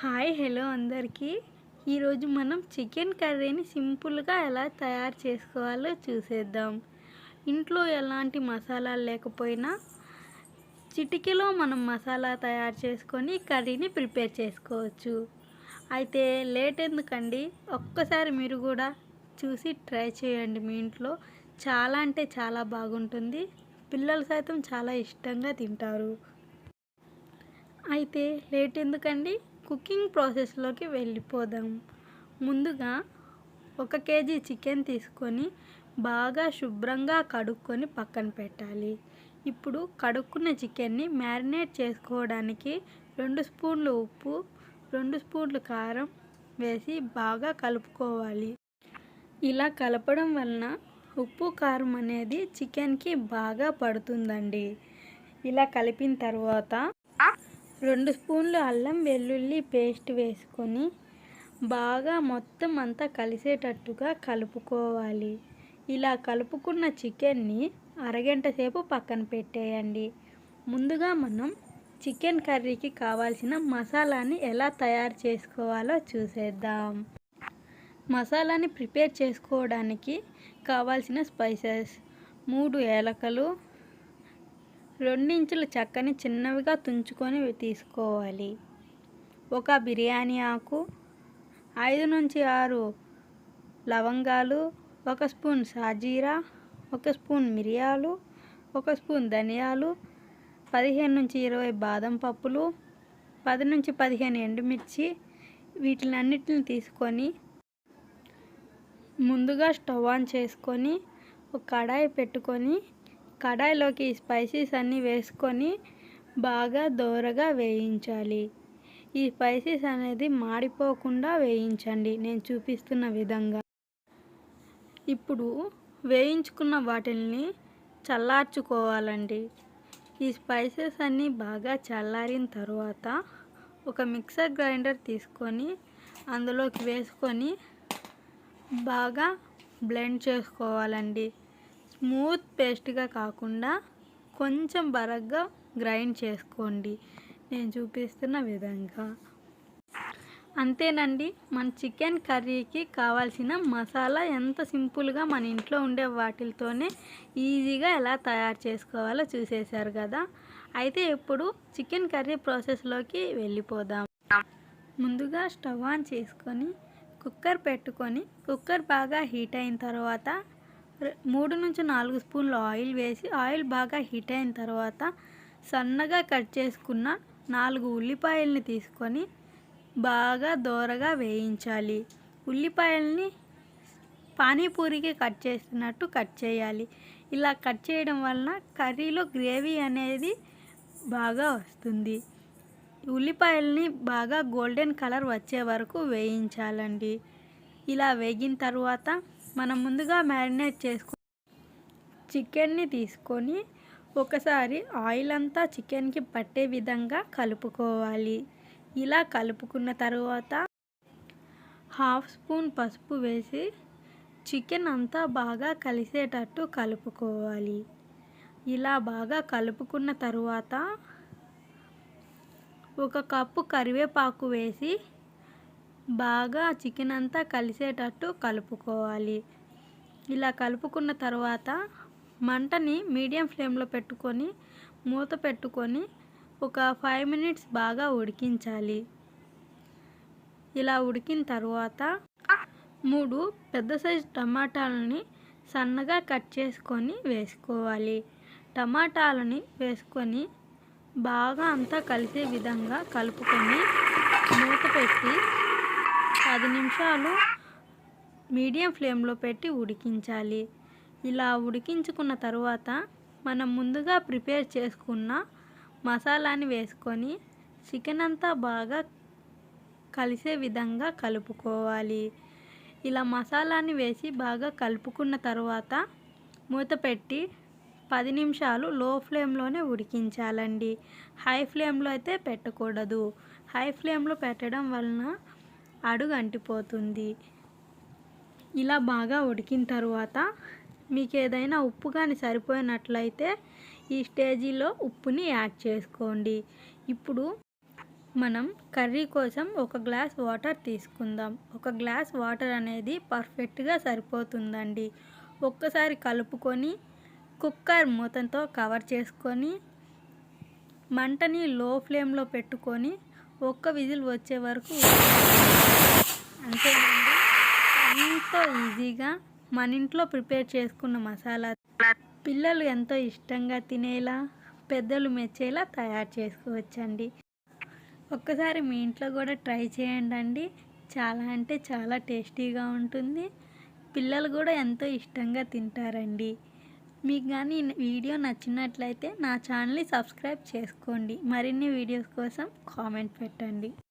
Hi hello అందరికీ. ఈరోజు మనం చికెన్ కర్రీని సింపుల్గా ఎలా తయారు చేసుకోవాలో చూసేద్దాం. ఇంట్లో ఎలాంటి మసాలాలు లేకపోయినా చిటికెలో మనం మసాలా తయారు చేసుకొని కర్రీని ప్రిపేర్ చేసుకోవచ్చు. అయితే లేట్ ఎందుకండి? ఒక్కసారి మీరు కూడా చూసి ట్రై చేయండి మీ ఇంట్లో. చాలా అంటే చాలా బాగుంటుంది. పిల్లలు సైతం చాలా ఇష్టంగా తింటారు. అయితే లేట్ ఎందుకండి? కుకింగ్ ప్రాసెస్లోకి వెళ్ళిపోదాం. ముందుగా ఒక కేజీ చికెన్ తీసుకొని బాగా శుభ్రంగా కడుక్కొని పక్కన పెట్టాలి. ఇప్పుడు కడుక్కున్న చికెన్ని మ్యారినేట్ చేసుకోవడానికి రెండు స్పూన్లు ఉప్పు రెండు స్పూన్లు కారం వేసి బాగా కలుపుకోవాలి. ఇలా కలపడం వలన ఉప్పు కారం అనేది చికెన్కి బాగా పడుతుందండి. ఇలా కలిపిన తర్వాత రెండు స్పూన్లు అల్లం వెల్లుల్లి పేస్ట్ వేసుకొని బాగా మొత్తం అంతా కలిసేటట్టుగా కలుపుకోవాలి. ఇలా కలుపుకున్న చికెన్ని అరగంట సేపు పక్కన పెట్టేయండి. ముందుగా మనం చికెన్ కర్రీకి కావాల్సిన మసాలాని ఎలా తయారు చేసుకోవాలో చూసేద్దాం. మసాలాని ప్రిపేర్ చేసుకోవడానికి కావాల్సిన స్పైసెస్ మూడు ఏలకలు రెండించులు చక్కని చిన్నవిగా తుంచుకొని తీసుకోవాలి. ఒక బిర్యానీ ఆకు ఐదు నుంచి ఆరు లవంగాలు ఒక స్పూన్ సాజీరా ఒక స్పూన్ మిరియాలు ఒక స్పూన్ ధనియాలు పదిహేను నుంచి ఇరవై బాదం పప్పులు పది నుంచి పదిహేను ఎండుమిర్చి వీటిని అన్నిటిని తీసుకొని ముందుగా స్టవ్ ఆన్ చేసుకొని ఒక కడాయి పెట్టుకొని కడాయిలోకి ఈ స్పైసీస్ అన్నీ వేసుకొని బాగా దోరగా వేయించాలి. ఈ స్పైసీస్ అనేది మాడిపోకుండా వేయించండి. నేను చూపిస్తున్న విధంగా. ఇప్పుడు వేయించుకున్న వాటిల్ని చల్లార్చుకోవాలండి. ఈ స్పైసెస్ అన్నీ బాగా చల్లారిన తర్వాత ఒక మిక్సర్ గ్రైండర్ తీసుకొని అందులోకి వేసుకొని బాగా బ్లెండ్ చేసుకోవాలండి. స్మూత్ పేస్ట్గా కాకుండా కొంచెం బరగ్గా గ్రైండ్ చేసుకోండి. నేను చూపిస్తున్న విధంగా. అంతేనండి మన చికెన్ కర్రీకి కావాల్సిన మసాలా ఎంత సింపుల్గా మన ఇంట్లో ఉండే వాటితోనే ఈజీగా ఎలా తయారు చేసుకోవాలో చూసేశారు కదా. అయితే ఇప్పుడు చికెన్ కర్రీ ప్రాసెస్లోకి వెళ్ళిపోదాం. ముందుగా స్టవ్ ఆన్ చేసుకొని కుక్కర్ పెట్టుకొని కుక్కర్ బాగా హీట్ అయిన తర్వాత మూడు నుంచి నాలుగు స్పూన్లు ఆయిల్ వేసి ఆయిల్ బాగా హీట్ అయిన తర్వాత సన్నగా కట్ చేసుకున్న నాలుగు ఉల్లిపాయల్ని తీసుకొని బాగా దోరగా వేయించాలి. ఉల్లిపాయల్ని పానీపూరికి కట్ చేసినట్టు కట్ చేయాలి. ఇలా కట్ చేయడం వలన కర్రీలో గ్రేవీ అనేది బాగా వస్తుంది. ఉల్లిపాయల్ని బాగా గోల్డెన్ కలర్ వచ్చే వరకు వేయించాలండి. ఇలా వేగిన తర్వాత మనం ముందుగా మ్యారినేట్ చేసుకు చికెన్ని తీసుకొని ఒకసారి ఆయిల్ అంతా చికెన్కి పట్టే విధంగా కలుపుకోవాలి. ఇలా కలుపుకున్న తర్వాత హాఫ్ స్పూన్ పసుపు వేసి చికెన్ అంతా బాగా కలిసేటట్టు కలుపుకోవాలి. ఇలా బాగా కలుపుకున్న తరువాత ఒక కప్పు కరివేపాకు వేసి బాగా చికెన్ అంతా కలిసేటట్టు కలుపుకోవాలి. ఇలా కలుపుకున్న తర్వాత మంటని మీడియం ఫ్లేమ్లో పెట్టుకొని మూత పెట్టుకొని ఒక ఫైవ్ మినిట్స్ బాగా ఉడికించాలి. ఇలా ఉడికిన తర్వాత మూడు పెద్ద సైజు టమాటాలని సన్నగా కట్ చేసుకొని వేసుకోవాలి. టమాటాలని వేసుకొని బాగా అంతా కలిసే విధంగా కలుపుకొని మూత పెట్టి పది నిమిషాలు మీడియం ఫ్లేమ్లో పెట్టి ఉడికించాలి. ఇలా ఉడికించుకున్న తర్వాత మనం ముందుగా ప్రిపేర్ చేసుకున్న మసాలాని వేసుకొని చికెన్ అంతా బాగా కలిసే విధంగా కలుపుకోవాలి. ఇలా మసాలాని వేసి బాగా కలుపుకున్న తర్వాత మూత పెట్టి పది నిమిషాలు లో ఫ్లేమ్లోనే ఉడికించాలండి. హై ఫ్లేమ్లో అయితే పెట్టకూడదు. హై ఫ్లేమ్లో పెట్టడం వలన అడుగు అంటిపోతుంది. ఇలా బాగా ఉడికిన తర్వాత మీకు ఏదైనా ఉప్పు కానీ సరిపోయినట్లయితే ఈ స్టేజీలో ఉప్పుని యాడ్ చేసుకోండి. ఇప్పుడు మనం కర్రీ కోసం ఒక గ్లాస్ వాటర్ తీసుకుందాం. ఒక గ్లాస్ వాటర్ అనేది పర్ఫెక్ట్గా సరిపోతుందండి. ఒక్కసారి కలుపుకొని కుక్కర్ మూతంతో కవర్ చేసుకొని మంటని లో ఫ్లేమ్లో పెట్టుకొని ఒక్క విజిల్ వచ్చే వరకు అంతేనండి. ఎంతో ఈజీగా మన ఇంట్లో ప్రిపేర్ చేసుకున్న మసాలా పిల్లలు ఎంతో ఇష్టంగా తినేలా పెద్దలు మెచ్చేలా తయారు చేసుకోవచ్చండి. ఒక్కసారి మీ ఇంట్లో కూడా ట్రై చేయండి అండి చాలా అంటే చాలా టేస్టీగా ఉంటుంది. పిల్లలు కూడా ఎంతో ఇష్టంగా తింటారండి. మీకు కానీ వీడియో నచ్చినట్లయితే నా ఛానల్ని సబ్స్క్రైబ్ చేసుకోండి. మరిన్ని వీడియోస్ కోసం కామెంట్ పెట్టండి.